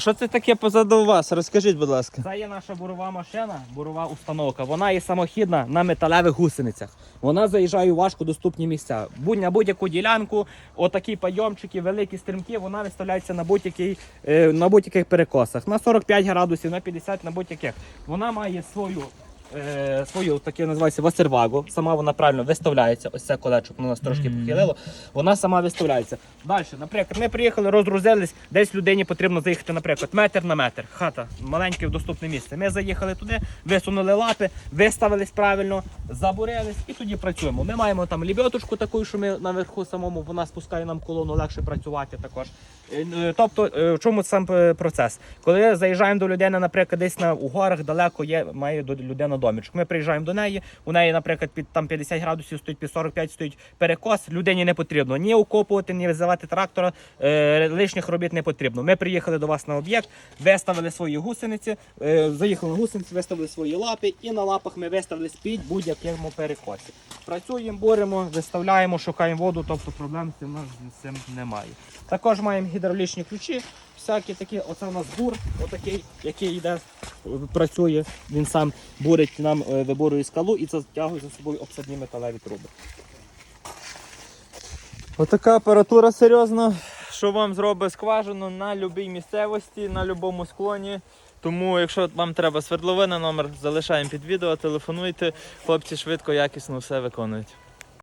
Що це таке позаду вас? Розкажіть, будь ласка. Це є наша бурова машина, бурова установка. Вона є самохідна на металевих гусеницях. Вона заїжджає у важко доступні місця. Будь на будь-яку ділянку, отакі пайомчики, великі стрімки, вона виставляється на будь-який е, на будь-яких перекосах. На 45 градусів, на 50, на будь-яких. Вона має свою. Е, Свою таке називається васервагу. Сама вона правильно виставляється. Ось це колечко воно нас трошки похилило. Вона сама виставляється. Далі, наприклад, ми приїхали, розгрузились, десь людині потрібно заїхати, наприклад, метр на метр. Хата, маленьке доступне місце. Ми заїхали туди, висунули лапи, виставились правильно, забурились і тоді працюємо. Ми маємо там лібьотушку таку, що ми наверху самому вона спускає нам колону, легше працювати також. Е, е, Тобто, в чому сам процес? Коли заїжджаємо до людини, наприклад, десь на у горах далеко є, має до людина домічок. Ми приїжджаємо до неї. У неї, наприклад, під там 50 градусів стоїть, під 45 стоїть перекос. Людині не потрібно ні окопувати, ні визивати трактора. Е, лишніх робіт не потрібно. Ми приїхали до вас на об'єкт, виставили свої гусениці, е, заїхали на гусениці, виставили свої лапи, і на лапах ми виставили під будь-якому перекосі. Працюємо, боремо, виставляємо, шукаємо воду, тобто проблем з цим, немає. Також маємо гідравлічні ключі, всякі такі, оце у нас бур, отакий, який йде, працює, він сам бурить нам, е, виборує скалу і це тягує за собою обсадні металеві труби. Отака апаратура серйозна, що вам зробить скважину на будь-якій місцевості, на будь-якому склоні. Тому, якщо вам треба свердловина, номер залишаємо під відео, телефонуйте. Хлопці швидко, якісно все виконують.